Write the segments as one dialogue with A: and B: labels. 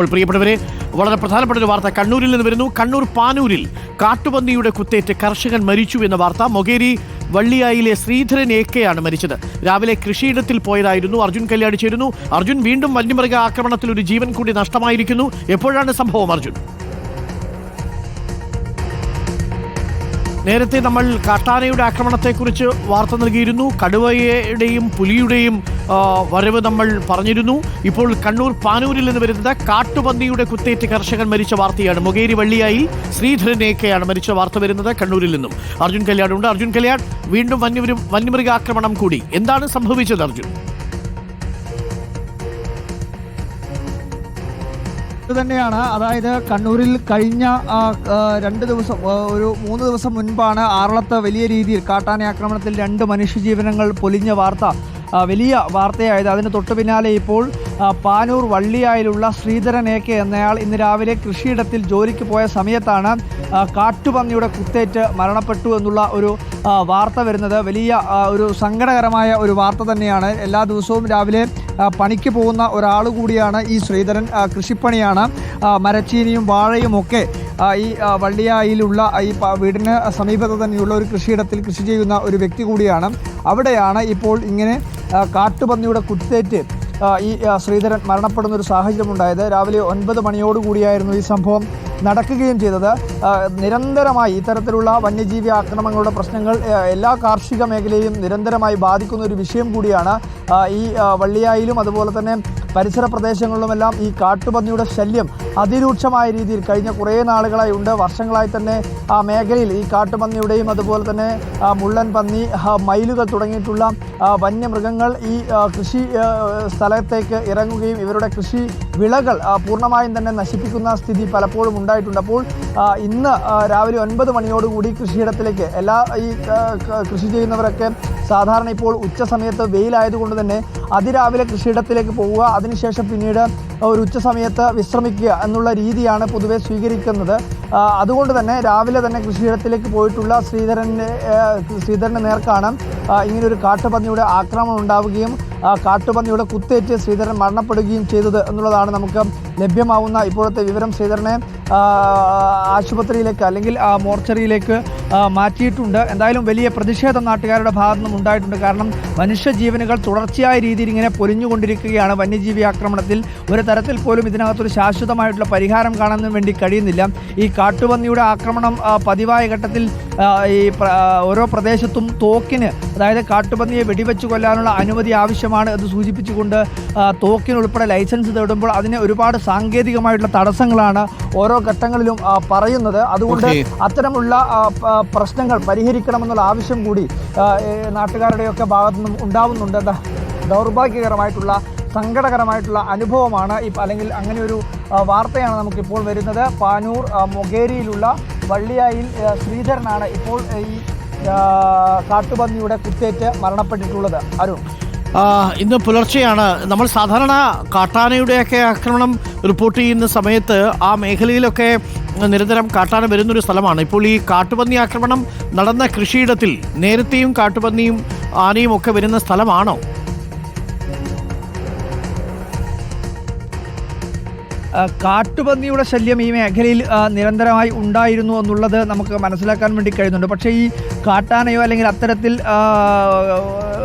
A: അപ്പോൾ പ്രിയപ്പെട്ടവരെ വളരെ പ്രധാനപ്പെട്ട ഒരു വാർത്ത കണ്ണൂരിൽ നിന്ന് വരുന്നു. കണ്ണൂർ പാനൂരിൽ കാട്ടുപന്നിയുടെ കുത്തേറ്റ് കർഷകൻ മരിച്ചു എന്ന വാർത്ത. മൊകേരി വള്ളിയായിലെ ശ്രീധരൻ ഏക്കയാണ് മരിച്ചത്. രാവിലെ കൃഷിയിടത്തിൽ പോയതായിരുന്നു. അർജുൻ കല്യാണി ചേരുന്നു അർജുൻ വീണ്ടും വന്യമൃഗ ആക്രമണത്തിൽ ഒരു ജീവൻ കൂടി നഷ്ടമായിരിക്കുന്നു. എപ്പോഴാണ് സംഭവം അർജുൻ? നേരത്തെ നമ്മൾ കാട്ടാനയുടെ ആക്രമണത്തെക്കുറിച്ച് വാർത്ത നൽകിയിരുന്നു. കടുവയുടെയും പുലിയുടെയും വരവ് നമ്മൾ പറഞ്ഞിരുന്നു. ഇപ്പോൾ കണ്ണൂർ പാനൂരിൽ നിന്ന് വരുന്നത് കാട്ടുപന്നിയുടെ കുത്തേറ്റ് കർഷകൻ മരിച്ച വാർത്തയാണ്. മുകേരി വള്ളിയായി ശ്രീധരനേക്കയാണ് മരിച്ച വാർത്ത വരുന്നത് കണ്ണൂരിൽ നിന്നും. അർജുൻ കല്യാണുണ്ട് അർജുൻ കല്യാൺ വീണ്ടും വന്യമൃഗ വന്യമൃഗാക്രമണം കൂടി. എന്താണ് സംഭവിച്ചത് അർജുൻ?
B: തന്നെയാണ്. അതായത് കണ്ണൂരിൽ കഴിഞ്ഞ രണ്ട് ദിവസം ഒരു മൂന്ന് ദിവസം മുൻപാണ് ആറളത്ത് വലിയ രീതിയിൽ കാട്ടാന ആക്രമണത്തിൽ രണ്ട് മനുഷ്യജീവനങ്ങൾ പൊലിഞ്ഞ വാർത്ത വലിയ വാർത്തയായത്. അതിന് തൊട്ടു പിന്നാലെ ഇപ്പോൾ പാനൂർ വള്ളിയായിലുള്ള ശ്രീധരൻ എ കെ എന്നയാൾ ഇന്ന് രാവിലെ കൃഷിയിടത്തിൽ ജോലിക്ക് പോയ സമയത്താണ് കാട്ടുപന്നിയുടെ കുത്തേറ്റ് മരണപ്പെട്ടു എന്നുള്ള ഒരു വാർത്ത വരുന്നത്. വലിയ ഒരു സങ്കടകരമായ ഒരു വാർത്ത തന്നെയാണ്. എല്ലാ ദിവസവും രാവിലെ പണിക്ക് പോകുന്ന ഒരാൾ കൂടിയാണ് ഈ ശ്രീധരൻ കൃഷിപ്പണിയാണ്. മരച്ചീനിയും വാഴയും ഒക്കെ ഈ വള്ളിയായിലുള്ള ഈ വീടിന് സമീപത്ത് തന്നെയുള്ള ഒരു കൃഷിയിടത്തിൽ കൃഷി ചെയ്യുന്ന ഒരു വ്യക്തി കൂടിയാണ്. അവിടെയാണ് ഇപ്പോൾ ഇങ്ങനെ കാട്ടുപന്നിയുടെ കുത്തേറ്റ് ഈ ശ്രീധരൻ മരണപ്പെടുന്ന ഒരു സാഹചര്യം ഉണ്ടായത് രാവിലെ ഒൻപത് മണിയോടുകൂടിയായിരുന്നു ഈ സംഭവം നടക്കുകയും ചെയ്തത്. നിരന്തരമായി ഇത്തരത്തിലുള്ള വന്യജീവി ആക്രമണങ്ങളുടെ പ്രശ്നങ്ങൾ എല്ലാ കാർഷിക മേഖലയെയും നിരന്തരമായി ബാധിക്കുന്ന ഒരു വിഷയം കൂടിയാണ് ഈ വള്ളിയായിലും അതുപോലെ തന്നെ പരിസര പ്രദേശങ്ങളിലുമെല്ലാം ഈ കാട്ടുപന്നിയുടെ ശല്യം അതിരൂക്ഷമായ രീതിയിൽ കഴിഞ്ഞ കുറേ നാളുകളായി ഉണ്ട്. വർഷങ്ങളായി തന്നെ ആ മേഖലയിൽ ഈ കാട്ടുപന്നിയുടെയും അതുപോലെ തന്നെ മുള്ളൻ പന്നി മയിലുകൾ തുടങ്ങിയിട്ടുള്ള വന്യമൃഗങ്ങൾ ഈ കൃഷി സ്ഥലത്തേക്ക് ഇറങ്ങുകയും ഇവരുടെ കൃഷി വിളകൾ പൂർണമായും തന്നെ നശിപ്പിക്കുന്ന സ്ഥിതി പലപ്പോഴും ഉണ്ടായിട്ടുണ്ട്. അപ്പോൾ ഇന്ന് രാവിലെ ഒൻപത് മണിയോടുകൂടി കൃഷിയിടത്തിലേക്ക് എല്ലാ ഈ കൃഷി ചെയ്യുന്നവരൊക്കെ സാധാരണ ഇപ്പോൾ ഉച്ച സമയത്ത് വെയിലായതുകൊണ്ട് തന്നെ അതിരാവിലെ കൃഷിയിടത്തിലേക്ക് പോവുക അതിനുശേഷം പിന്നീട് ഒരു ഉച്ച സമയത്ത് വിശ്രമിക്കുക എന്നുള്ള രീതിയാണ് പൊതുവെ സ്വീകരിക്കുന്നത്. അതുകൊണ്ട് തന്നെ രാവിലെ തന്നെ കൃഷിയിടത്തിലേക്ക് പോയിട്ടുള്ള ശ്രീധരന്റെ ശ്രീധരന്റെ നേർക്കാണ് ഇങ്ങനൊരു കാട്ടുപന്നിയുടെ ആക്രമണം ഉണ്ടാവുകയും കാട്ടുപന്നിയുടെ കുത്തേറ്റ് ശ്രീധരൻ മരണപ്പെടുകയും ചെയ്തത് എന്നുള്ളതാണ് നമുക്ക് ലഭ്യമാവുന്ന ഇപ്പോഴത്തെ വിവരം ശ്രീധരനെ ആശുപത്രിയിലേക്ക് അല്ലെങ്കിൽ മോർച്ചറിയിലേക്ക് മാറ്റിയിട്ടുണ്ട്. എന്തായാലും വലിയ പ്രതിഷേധം നാട്ടുകാരുടെ ഭാഗത്തു നിന്നും ഉണ്ടായിട്ടുണ്ട്. കാരണം മനുഷ്യജീവനുകൾ തുടർച്ചയായ രീതിയിൽ ഇങ്ങനെ പൊലിഞ്ഞുകൊണ്ടിരിക്കുകയാണ്. വന്യജീവി ആക്രമണത്തിൽ ഒരു തരത്തിൽ പോലും ഇതിനകത്തൊരു ശാശ്വതമായിട്ടുള്ള പരിഹാരം കാണാൻ വേണ്ടി കഴിയുന്നില്ല. ഈ കാട്ടുപന്നിയുടെ ആക്രമണം പതിവായ ഘട്ടത്തിൽ ഈ ഓരോ പ്രദേശത്തും തോക്കിന് അതായത് കാട്ടുപന്നിയെ വെടിവെച്ച് കൊല്ലാനുള്ള അനുമതി ആവശ്യമാണ് എന്ന് സൂചിപ്പിച്ചുകൊണ്ട് തോക്കിനുൾപ്പെടെ ലൈസൻസ് തേടുമ്പോൾ അതിന് ഒരുപാട് സാങ്കേതികമായിട്ടുള്ള തടസ്സങ്ങളാണ് ഓരോ ഘട്ടങ്ങളിലും പറയുന്നത്. അതുകൊണ്ട് അത്തരമുള്ള പ്രശ്നങ്ങൾ പരിഹരിക്കണമെന്നുള്ള ആവശ്യം കൂടി നാട്ടുകാരുടെയൊക്കെ ഭാഗത്തു നിന്നും ഉണ്ടാവുന്നുണ്ട് ദൗർഭാഗ്യകരമായിട്ടുള്ള സങ്കടകരമായിട്ടുള്ള അനുഭവമാണ് ഇപ്പം അല്ലെങ്കിൽ അങ്ങനെ ഒരു വാർത്തയാണ് നമുക്കിപ്പോൾ വരുന്നത്. പാനൂർ മൊകേരിയിലുള്ള വള്ളിയായിൽ ശ്രീധരനാണ് ഇപ്പോൾ ഈ കാട്ടുപന്നിയുടെ കുത്തേറ്റ് മരണപ്പെട്ടിട്ടുള്ളത്. അരുൺ.
A: ഇന്ന് പുലർച്ചെയാണ് നമ്മൾ സാധാരണ കാട്ടാനയുടെയൊക്കെ ആക്രമണം റിപ്പോർട്ട് ചെയ്യുന്ന സമയത്ത് ആ മേഖലയിലൊക്കെ നിരന്തരം കാട്ടാന വരുന്നൊരു സ്ഥലമാണ്. ഇപ്പോൾ ഈ കാട്ടുപന്നി ആക്രമണം നടന്ന കൃഷിയിടത്തിൽ നേരത്തെയും കാട്ടുപന്നിയും ആനയും ഒക്കെ വരുന്ന സ്ഥലമാണോ?
B: കാട്ടുപന്നിയുടെ ശല്യം ഈ മേഖലയിൽ നിരന്തരമായി ഉണ്ടായിരുന്നു എന്നുള്ളത് നമുക്ക് മനസ്സിലാക്കാൻ വേണ്ടി കഴിയുന്നുണ്ട്. പക്ഷേ ഈ കാട്ടാനയോ അല്ലെങ്കിൽ അത്തരത്തിൽ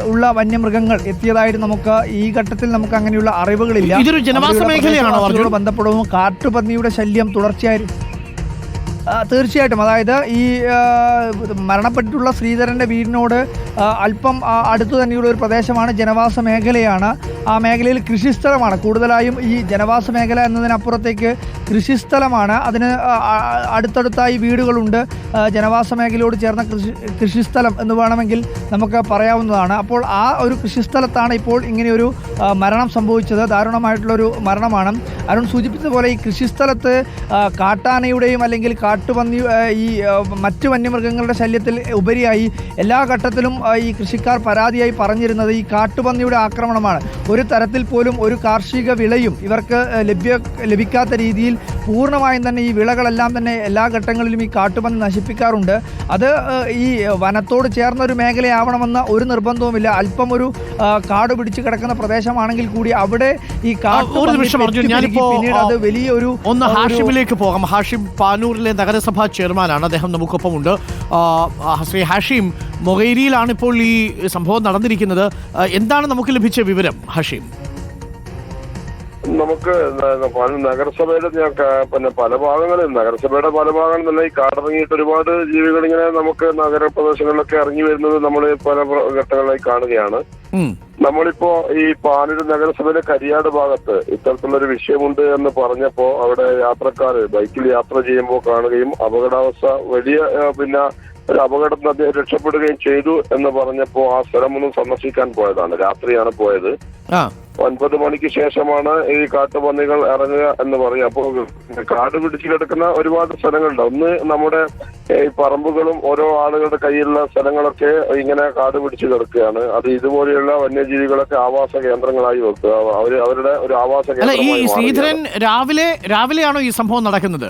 B: ഉള്ള വന്യമൃഗങ്ങൾ എത്തിയതായിട്ട് നമുക്ക് ഈ ഘട്ടത്തിൽ നമുക്ക് അങ്ങനെയുള്ള അറിവുകളില്ല.
A: ഇതൊരു ജനവാസ മേഖലയാണോ,
B: ബന്ധപ്പെടുമ്പോൾ കാട്ടുപന്നിയുടെ ശല്യം തുടർച്ചയായി ആ, തീർച്ചയായിട്ടും. അതായത് ഈ മരണപ്പെട്ടിട്ടുള്ള ശ്രീധരന്റെ വീടിനോട് അല്പം അടുത്തു തന്നെയുള്ള ഒരു പ്രദേശമാണ് ജനവാസ മേഖലയാണ്. ആ മേഖലയിൽ കൃഷിസ്ഥലമാണ്. കൂടുതലായും ഈ ജനവാസ മേഖല എന്നതിനപ്പുറത്തേക്ക് കൃഷിസ്ഥലമാണ്. അതിന് അടുത്തടുത്തായി വീടുകളുണ്ട്. ജനവാസ മേഖലയോട് ചേർന്ന കൃഷി കൃഷിസ്ഥലം എന്ന് വേണമെങ്കിൽ നമുക്ക് പറയാവുന്നതാണ്. അപ്പോൾ ആ ഒരു കൃഷിസ്ഥലത്താണ് ഇപ്പോൾ ഇങ്ങനെയൊരു മരണം സംഭവിച്ചത്. ദാരുണമായിട്ടുള്ളൊരു മരണമാണ്. അരുൺ സൂചിപ്പിച്ചതുപോലെ ഈ കൃഷിസ്ഥലത്ത് കാട്ടാനയുടെയും അല്ലെങ്കിൽ കാട്ടുപന്നി ഈ മറ്റു വന്യമൃഗങ്ങളുടെ ശല്യത്തിൽ ഉപരിയായി എല്ലാ ഘട്ടത്തിലും ഈ കൃഷിക്കാർ പരാതിയായി പറഞ്ഞിരുന്നത് ഈ കാട്ടുപന്നിയുടെ ആക്രമണമാണ്. ഒരു തരത്തിൽ പോലും ഒരു കാർഷിക വിളയും ഇവർക്ക് ലഭ്യ ലഭിക്കാത്ത രീതിയിൽ പൂർണമായും തന്നെ ഈ വിളകളെല്ലാം തന്നെ എല്ലാ ഘട്ടങ്ങളിലും ഈ കാട്ടുപന്നി നശിപ്പിക്കാറുണ്ട്. അത് ഈ വനത്തോട് ചേർന്ന ഒരു മേഖലയാവണമെന്ന ഒരു നിർബന്ധവുമില്ല. അല്പം ഒരു കാട് പിടിച്ച് കിടക്കുന്ന പ്രദേശമാണെങ്കിൽ കൂടി അവിടെ ഈ പിന്നീട് അത് വലിയൊരു
A: ഒന്ന് ഹാഷിമിലേക്ക് പോകാം. ഹാഷിം പാനൂരിലെ നഗരസഭാ ചെയർമാനാണ്. അദ്ദേഹം നമുക്കൊപ്പമുണ്ട്. ആ, ആ, ശ്രീ ഹാഷിം മൊഹേരിയിലാണ് ഇപ്പോൾ ഈ സംഭവം നടന്നിരിക്കുന്നത്. എന്താണ് നമുക്ക് ലഭിച്ച വിവരം ഹാഷിം?
C: നമുക്ക് നഗരസഭയുടെ ഞാൻ പിന്നെ പല ഭാഗങ്ങളിൽ നഗരസഭയുടെ പല ഭാഗങ്ങളിൽ ഈ കാടിറങ്ങിയിട്ട് ഒരുപാട് ജീവികൾ ഇങ്ങനെ നമുക്ക് നഗരപ്രദേശങ്ങളിലൊക്കെ ഇറങ്ങി വരുന്നത് നമ്മൾ പല ഘട്ടങ്ങളിലായി കാണുകയാണ്. നമ്മളിപ്പോ ഈ പാനൂർ നഗരസഭയിലെ കരിയാട് ഭാഗത്ത് ഇത്തരത്തിലുള്ള ഒരു വിഷയമുണ്ട് എന്ന് പറഞ്ഞപ്പോ അവിടെ യാത്രക്കാർ ബൈക്കിൽ യാത്ര ചെയ്യുമ്പോൾ കാണുകയും അപകടാവസ്ഥ വലിയ പിന്നെ ഒരു അപകടത്തിൽ അദ്ദേഹം രക്ഷപ്പെടുകയും ചെയ്തു എന്ന് പറഞ്ഞപ്പോ ആ സ്ഥലം ഒന്ന് സന്ദർശിക്കാൻ പോയതാണ്. രാത്രിയാണ് പോയത്. ഒൻപത് മണിക്ക് ശേഷമാണ് ഈ കാട്ടുപന്നികൾ ഇറങ്ങുക എന്ന് പറയും അപ്പോൾ കാട് പിടിച്ചിലെടുക്കുന്ന കിടക്കുന്ന ഒരുപാട് സ്ഥലങ്ങളുണ്ട്. ഒന്ന് നമ്മുടെ ഈ പറമ്പുകളും ഓരോ ആളുകളുടെ കയ്യിലുള്ള സ്ഥലങ്ങളൊക്കെ ഇങ്ങനെ കാട് പിടിച്ചു കിടക്കുകയാണ്. അത് ഇതുപോലെയുള്ള വന്യജീവികളൊക്കെ ആവാസ കേന്ദ്രങ്ങളായി വെക്കുക. അവർ അവരുടെ ഒരു ആവാസ
A: അല്ല ഈ ശ്രീധരൻ രാവിലെ രാവിലെയാണോ ഈ സംഭവം നടക്കുന്നത്?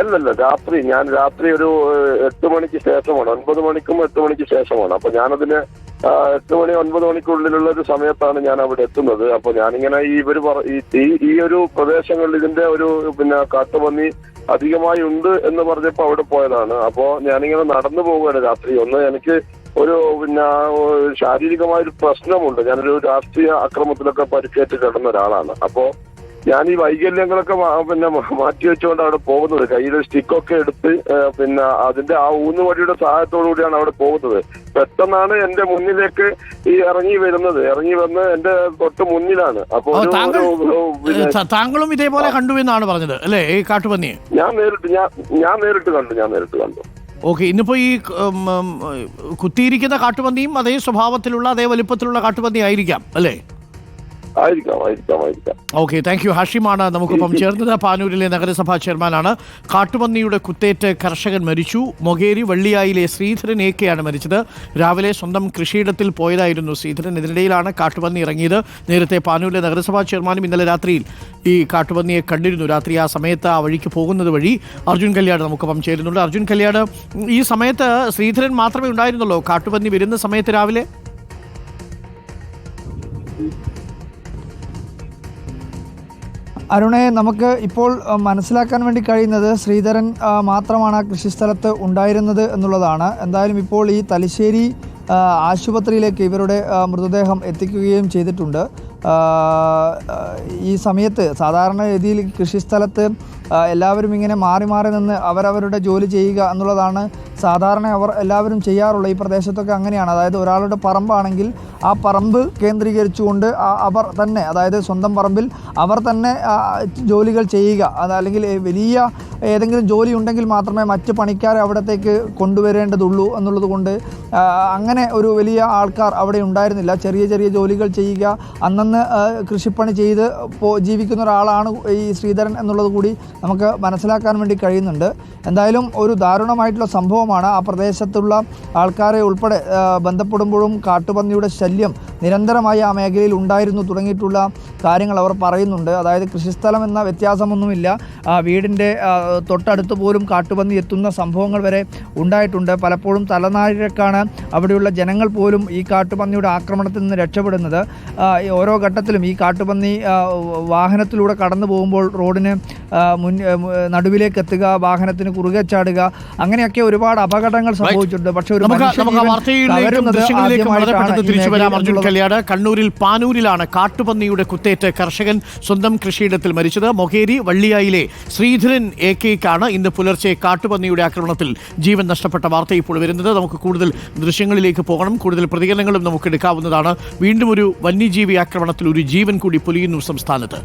C: അല്ലല്ല രാത്രി. ഞാൻ രാത്രി ഒരു എട്ട് മണിക്ക് ശേഷമാണ്. ഒൻപത് മണിക്കും എട്ട് മണിക്ക് ശേഷമാണ്. അപ്പൊ ഞാനതിന് എട്ട് മണി ഒൻപത് മണിക്കുള്ളിലുള്ള ഒരു സമയത്താണ് ഞാൻ അവിടെ എത്തുന്നത്. അപ്പൊ ഞാനിങ്ങനെ ഈ ഇവർ ഈ ഈ- ഒരു പ്രദേശങ്ങളിൽ ഇതിന്റെ ഒരു പിന്നെ കാട്ടുപന്നി അധികമായി ഉണ്ട് എന്ന് പറഞ്ഞപ്പോ അവിടെ പോയതാണ്. അപ്പോ ഞാനിങ്ങനെ നടന്നു പോവുകയാണ് രാത്രി. ഒന്ന് എനിക്ക് ഒരു പിന്നെ ശാരീരികമായ ഒരു പ്രശ്നമുണ്ട്. ഞാനൊരു രാഷ്ട്രീയ അക്രമത്തിലൊക്കെ പരിക്കേറ്റ് കിടന്ന ഒരാളാണ്. അപ്പോ ഞാൻ ഈ വൈകല്യങ്ങളൊക്കെ പിന്നെ മാറ്റി വെച്ചുകൊണ്ട് അവിടെ പോകുന്നത്. കയ്യിൽ സ്റ്റിക്കൊക്കെ എടുത്ത് പിന്നെ അതിന്റെ ആ ഊന്നുവടിയുടെ സഹായത്തോടു കൂടിയാണ് അവിടെ പോകുന്നത്. പെട്ടെന്നാണ് എന്റെ മുന്നിലേക്ക് ഈ ഇറങ്ങി വരുന്നത്. ഇറങ്ങി വന്ന് എന്റെ തൊട്ട് മുന്നിലാണ്. അപ്പൊ
A: ഓ,
C: ഒരു-
A: താങ്കൾ
C: ഒരു- ഒരു പിന്നെ
A: ത- താങ്കളും ഇതേപോലെ കണ്ടു എന്നാണ് പറഞ്ഞത് അല്ലേ? ഈ കാട്ടുപന്നി?
C: ഞാൻ നേരിട്ട് ഞാൻ ഞാൻ നേരിട്ട് കണ്ടു ഞാൻ നേരിട്ട് കണ്ടു.
A: ഓക്കെ ഇന്നിപ്പോ ഈ കുത്തിയിരിക്കുന്ന കാട്ടുപന്നിയും അതേ സ്വഭാവത്തിലുള്ള അതേ വലിപ്പത്തിലുള്ള കാട്ടുപന്നി ആയിരിക്കാം അല്ലേ?
C: ആയിരിക്കാം ആയിരിക്കാം ആയിരിക്കാം.
A: ഓക്കെ താങ്ക് യു ഹാഷിമാണ് നമുക്കൊപ്പം ചേർന്നത്. പാനൂരിലെ നഗരസഭാ ചെയർമാനാണ്. കാട്ടുപന്നിയുടെ കുത്തേറ്റ് കർഷകൻ മരിച്ചു. മൊകേരി വള്ളിയായിലെ ശ്രീധരൻ എ കെയാണ് മരിച്ചത്. രാവിലെ സ്വന്തം കൃഷിയിടത്തിൽ പോയതായിരുന്നു ശ്രീധരൻ. ഇതിനിടയിലാണ് കാട്ടുപന്നി ഇറങ്ങിയത്. നേരത്തെ പാനൂരിലെ നഗരസഭാ ചെയർമാനും ഇന്നലെ രാത്രിയിൽ ഈ കാട്ടുപന്നിയെ കണ്ടിരുന്നു. രാത്രി ആ സമയത്ത് ആ വഴിക്ക് പോകുന്നത് വഴി അർജുൻ കല്യാട് നമുക്കൊപ്പം ചേരുന്നുണ്ട്. അർജുൻ കല്യാട് ഈ സമയത്ത് ശ്രീധരൻ മാത്രമേ ഉണ്ടായിരുന്നുള്ളൂ. കാട്ടുപന്നി വരുന്ന സമയത്ത് രാവിലെ?
B: അരുണെ നമുക്ക് ഇപ്പോൾ മനസ്സിലാക്കാൻ വേണ്ടി കഴിയുന്നത് ശ്രീധരൻ മാത്രമാണ് ആ കൃഷിസ്ഥലത്ത് ഉണ്ടായിരുന്നത് എന്നുള്ളതാണ്. എന്തായാലും ഇപ്പോൾ ഈ തലശ്ശേരി ആശുപത്രിയിലേക്ക് ഇവരുടെ മൃതദേഹം എത്തിക്കുകയും ചെയ്തിട്ടുണ്ട്. ഈ സമയത്ത് സാധാരണ രീതിയിൽ കൃഷിസ്ഥലത്ത് എല്ലാവരും ഇങ്ങനെ മാറി മാറി നിന്ന് അവരവരുടെ ജോലി ചെയ്യുക എന്നുള്ളതാണ് സാധാരണ അവർ എല്ലാവരും ചെയ്യാറുള്ള ഈ പ്രദേശത്തൊക്കെ അങ്ങനെയാണ്. അതായത് ഒരാളുടെ പറമ്പാണെങ്കിൽ ആ പറമ്പ് കേന്ദ്രീകരിച്ചുകൊണ്ട് അവർ തന്നെ അതായത് സ്വന്തം പറമ്പിൽ അവർ തന്നെ ജോലികൾ ചെയ്യുക. അതല്ലെങ്കിൽ വലിയ ഏതെങ്കിലും ജോലി ഉണ്ടെങ്കിൽ മാത്രമേ മറ്റ് പണിക്കാരെ അവിടത്തേക്ക് കൊണ്ടുവരേണ്ടതുള്ളൂ എന്നുള്ളത് കൊണ്ട് അങ്ങനെ ഒരു വലിയ ആൾക്കാർ അവിടെ ഉണ്ടായിരുന്നില്ല. ചെറിയ ചെറിയ ജോലികൾ ചെയ്യുക അന്നന്ന് കൃഷിപ്പണി ചെയ്ത് പോ ജീവിക്കുന്ന ഒരാളാണ് ഈ ശ്രീധരൻ എന്നുള്ളത് കൂടി നമുക്ക് മനസ്സിലാക്കാൻ വേണ്ടി കഴിയുന്നുണ്ട്. എന്തായാലും ഒരു ദാരുണമായിട്ടുള്ള സംഭവമാണ് ആ പ്രദേശത്തുള്ള ആൾക്കാരെ ഉൾപ്പെടെ ബന്ധപ്പെടുമ്പോഴും കാട്ടുപന്നിയുടെ ശല്യം നിരന്തരമായി ആ മേഖലയിൽ ഉണ്ടായിരുന്നു തുടങ്ങിയിട്ടുള്ള കാര്യങ്ങൾ അവർ പറയുന്നുണ്ട്. അതായത് കൃഷിസ്ഥലം എന്ന വ്യത്യാസമൊന്നുമില്ല. വീടിന്റെ തൊട്ടടുത്ത് പോലും കാട്ടുപന്നി എത്തുന്ന സംഭവങ്ങൾ വരെ ഉണ്ടായിട്ടുണ്ട്. പലപ്പോഴും തലനാരിഴക്കാണ് അവിടെയുള്ള ജനങ്ങൾ പോലും ഈ കാട്ടുപന്നിയുടെ ആക്രമണത്തിൽ നിന്ന് രക്ഷപ്പെടുന്നത്. ഓരോ ഘട്ടത്തിലും ഈ കാട്ടുപന്നി വാഹനത്തിലൂടെ കടന്നു പോകുമ്പോൾ റോഡിന് മുൻ നടുവിലേക്ക് എത്തുക വാഹനത്തിന് കുറുകെ ചാടുക അങ്ങനെയൊക്കെ ഒരുപാട് അപകടങ്ങൾ സംഭവിച്ചിട്ടുണ്ട്. പക്ഷേ ഒരു
A: തിരിച്ചു വരാം. അർജുൻ കല്യാട് കണ്ണൂരിൽ പാനൂരിലാണ് കാട്ടുപന്നിയുടെ കുത്തേറ്റ് കർഷകൻ സ്വന്തം കൃഷിയിടത്തിൽ മരിച്ചത്. മൊഹേരി വള്ളിയായിലെ ശ്രീധരൻ എ കെക്കാണ് ഇന്ന് പുലർച്ചെ കാട്ടുപന്നിയുടെ ആക്രമണത്തിൽ ജീവൻ നഷ്ടപ്പെട്ട വാർത്ത ഇപ്പോൾ വരുന്നത്. നമുക്ക് കൂടുതൽ ദൃശ്യങ്ങളിലേക്ക് പോകണം. കൂടുതൽ പ്രതികരണങ്ങളും നമുക്ക് എടുക്കാവുന്നതാണ്. വീണ്ടും ഒരു വന്യജീവി ആക്രമണത്തിൽ ഒരു ജീവൻ കൂടി പൊലിയുന്നു സംസ്ഥാനത്ത്.